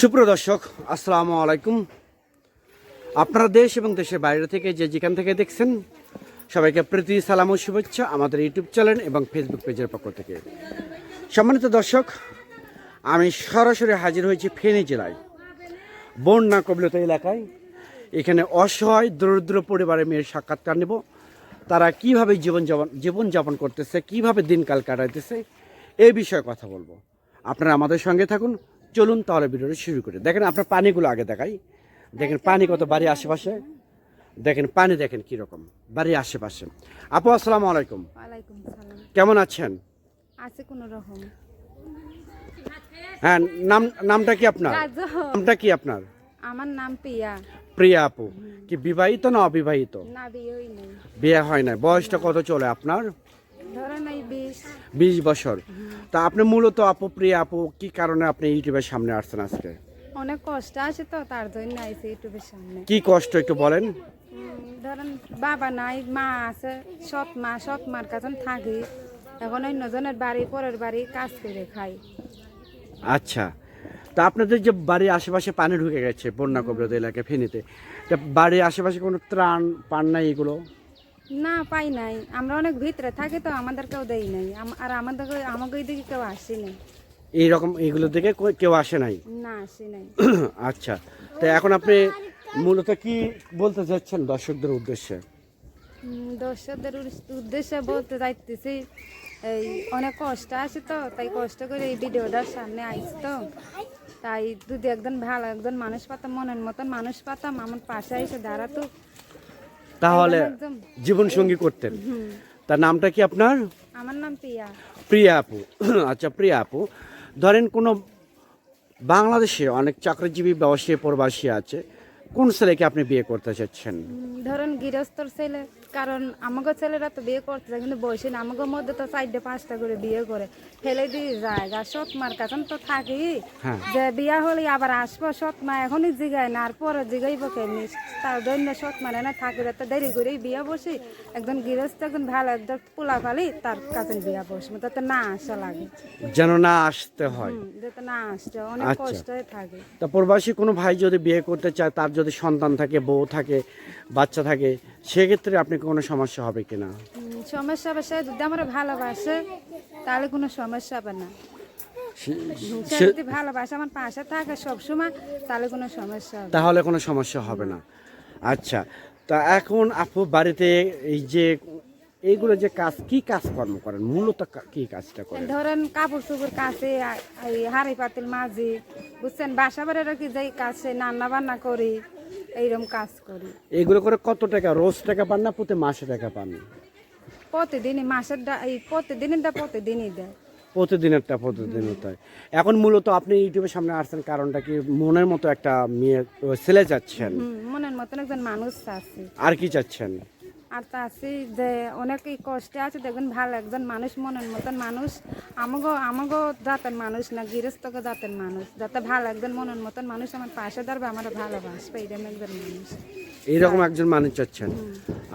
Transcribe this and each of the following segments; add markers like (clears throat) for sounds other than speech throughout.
সুপ্রিয় দর্শক, আসসালামু আলাইকুম। আপনারা দেশ এবং দেশের বাইরে থেকে যে যেখান থেকে দেখছেন, সবাইকে প্রীতি, সালাম ও শুভেচ্ছা আমাদের ইউটিউব চ্যানেল এবং ফেসবুক পেজের পক্ষ থেকে। সম্মানিত দর্শক, আমি সরাসরি হাজির হয়েছি ফেনী জেলায়, বন্যা কবলিত এলাকায়। এখানে অসহায়, দরিদ্র পরিবারের মেয়ের সাক্ষাৎকার নেব। তারা কীভাবে জীবনযাপন জীবনযাপন করতেছে, কীভাবে দিনকাল কাটাইতেছে এই বিষয়ে কথা বলব। আপনারা আমাদের সঙ্গে থাকুন। চলুন তাহলে ভিডিওটা শুরু করি। দেখেন আপনার পানিগুলো আগে দেখাই। দেখেন পানি কত বাড়ির আশেপাশে? দেখেন পানি দেখেন কীরকম বাড়ির আশেপাশে। আপু আসসালামু আলাইকুম। কেমন আছেন? আছে কোন রকম। হ্যাঁ নাম নামটা কি আপনার? নামটা কি আপনার? আমার নাম প্রিয়া। প্রিয়া আপু। কি বিবাহিত না অবিবাহিত? না বিয়ে হয় না বয়সটা কত চলে আপনার? ধরেন বিশ। বছর। তা আপনি মূলত আপু প্রিয়া আপু কি কারণে আপনি ইউটিউবের সামনে আসছেন আজকে? অনেক কষ্ট আছে তো তার জন্য আইসি ইউটিউবের সামনে। কি কষ্ট একটু বলেন? ধরেন বাবা নাই মা আছে সৎ মা সৎ মার কাছে থাকি। এখন অন্যজনের বাড়ি পরের বাড়ি কাজ করে খাই। আচ্ছা। তা আপনাদের যে বাড়ির আশেপাশে পানি ঢুকে গেছে বন্যা কবরত এলাকায় ফেনীতে তা বাড়ির আশেপাশে কোনো ত্রাণ পান নাই এগুলো? না পাই নাই। আমরা অনেক ভিতরে থাকি তো আমাদের কেউ দেই নাই। আর আমাদের আমাকে দিকে কেউ আসি নাই। এইরকম এইগুলো দেখে কই- কেউ আসে নাই? না আসে নাই। (clears throat) আচ্ছা তো এখন আপনি মূলত কি বলতে চাচ্ছেন দর্শকদের উদ্দেশ্যে? দর্শকদের উদ্দেশ্যে বলতে যাইতেছি এই অনেক কষ্ট আছে তো তাই কষ্ট করে এই ভিডিওটার সামনে আইস তো। তাই যদি একজন ভালো একজন মানুষ পাতাম মনের মতন মানুষ পাতাম আমার পাশে এসে দাঁড়াতো তাহলে জীবন সঙ্গী করতেন। তার নামটা কি আপনার? আমার নাম প্রিয়া। প্রিয়া আপু। (clears throat) আচ্ছা প্রিয়া আপু। ধরেন কোনো বাংলাদেশে অনেক চাকরিজীবী ব্যবসায়ী প্রবাসী আছে। কোন ছেলেকে আপনি বিয়ে করতে চাচ্ছেন? ধরেন গৃহস্থর ছেলে কারণ আমাকে ছেলেরা তো বিয়ে করতে যায় কিন্তু বয়সে না আমাকে মধ্যে তো চারটে পাঁচটা করে বিয়ে করে। ফেলে দিয়ে যায় আর সৎ মার কাছে তো থাকি। হ্যাঁ। যে বিয়া হলে আবার আসব সৎ মা এখনই জিগায় না আর পরে জিগাইব কেমনি? তার জন্য সৎ মানে না থাকে তো দেরি করে বিয়া বসি। একজন গৃহস্থ একজন ভালো একজন পোলা ফালি তার কাছে বিয়া বসবো তাতে না আসা লাগে। যেন না আসতে হয়। যাতে না আসতে অনেক আচ্ছা। কষ্ট থাকে। তা প্রবাসী কোনো ভাই যদি বিয়ে করতে চায় তার যদি সন্তান থাকে বউ থাকে বাচ্চা থাকে সেক্ষেত্রে আপনি কোনো সমস্যা হবে কি না? সমস্যা হবে সে যদি আমার ভালোবাসে তাহলে কোনো সমস্যা হবে না। সে- যদি ভালোবাসে আমার পাশে থাকে সবসময় তাহলে কোনো সমস্যা হবে তাহলে কোনো সমস্যা হবে না। আচ্ছা তা এখন আপু বাড়িতে এই যে এইগুলো যে কাজ কি কাজকর্ম করেন? মূলত কা- কাজটা করেন? ধরেন কাপড় চোপড় কাছে এই হাড়ি পাতিল মাঝে বুঝছেন? বাসা বাড়ির কি যাই কাছে রান্না বান্না করি এইরকম কাজ করি। এগুলো করে কত টাকা? রোজ টাকা পান না প্রতি মাসে টাকা পান? প্রতিদিনই মাসের এই প্রতিদিনই দা প্রতিদিনই দেয়। প্রতিদিনেরটা প্রতিদিনের তাই এখন মূলত আপনি ইউটিউবের সামনে আসছেন কারণটা কি মনের মতো একটা মেয়ে ছেলে চাচ্ছেন? মনের মতন একজন মানুষ আছে আর কি চাচ্ছেন? আর তা আছি যে অনেকই কষ্টে আছে দেখবেন ভালো একজন মানুষ মনের মতন মানুষ। আমাগো আমাগো জাতের মানুষ না গৃহস্থকে জাতের মানুষ। যাতে ভালো একজন মনের মতন মানুষ আমার পাশে দাঁড়বে আমার ভালোবাসবে এইরকম একজন মানুষ। এইরকম একজন মানুষ চাচ্ছেন?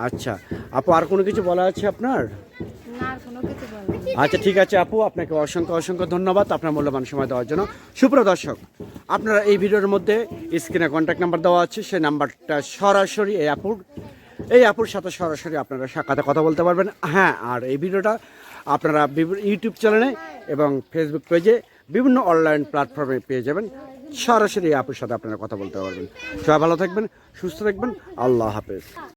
আচ্ছা আপু আর কোনো কিছু বলা আছে আপনার। আচ্ছা ঠিক আছে আপু আপনাকে অসংখ্য অসংখ্য ধন্যবাদ আপনার মূল্যবান সময় দেওয়ার জন্য। সুপ্রিয় দর্শক আপনারা এই ভিডিওর মধ্যে স্ক্রিনে কন্ট্যাক্ট নাম্বার দেওয়া আছে সেই নাম্বারটা সরাসরি এই আপুর এই আপুর সাথে সরাসরি আপনারা সাক্ষাতে কথা বলতে পারবেন। হ্যাঁ আর এই ভিডিওটা আপনারা ইউটিউব চ্যানেলে এবং ফেসবুক পেজে বিভিন্ন অনলাইন প্ল্যাটফর্মে পেয়ে যাবেন। সরাসরি আপুর সাথে আপনারা কথা বলতে পারবেন। সবাই ভালো থাকবেন, সুস্থ থাকবেন। আল্লাহ হাফেজ।